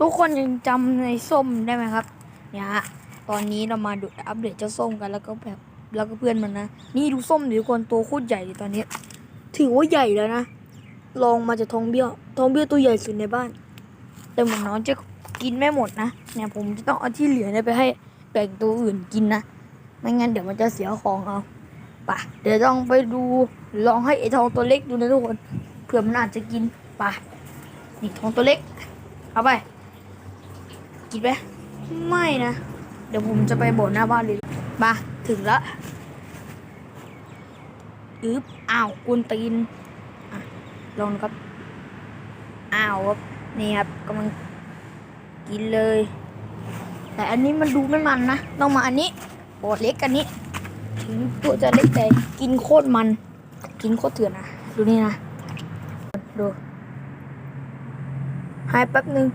ทุกคนยังจำในส้มได้ไหมครับ เนี่ยฮะตอนนี้เรามาดูอัปเดตเจ้าส้มกันแล้วก็แบบแล้วก็เพื่อนมันนะ นี่ดูส้มดิทุกคนตัวโคตรใหญ่เลยตอนนี้ ถือว่าใหญ่แล้วนะลองมาจากทองเบี้ยวทองเบี้ยวตัวใหญ่สุดในบ้าน แต่เหมือนน้องจะกินไม่หมดนะเนี่ยผมจะต้องเอาที่เหลือเนี่ยไปให้แบ่งตัวอื่นกินนะไม่งั้นเดี๋ยวมันจะเสียของเอาป่ะเดี๋ยวต้องไปดูลองให้ไอ้ทองตัวเล็กดูนะทุกคนเผื่อมันอาจจะกินป่ะนี่ทองตัวเล็กเอาไป กินไหมไม่นะ เดี๋ยวผมจะไปโบสถ์หน้าบ้านเลยมาถึงละอึ๊บอ้าวกุนตีนอลองนะครับ อ้าวครับนี่ครับกำลังกินเลย แต่อันนี้มันดูไม่มันนะ ต้องมาอันนี้โบดเล็กอันนี้ ถึงตัวจะเล็กแต่กินโคตรมัน กินโคตรเถื่อนนะ ดูนี่นะ ดูหายแป๊บนึง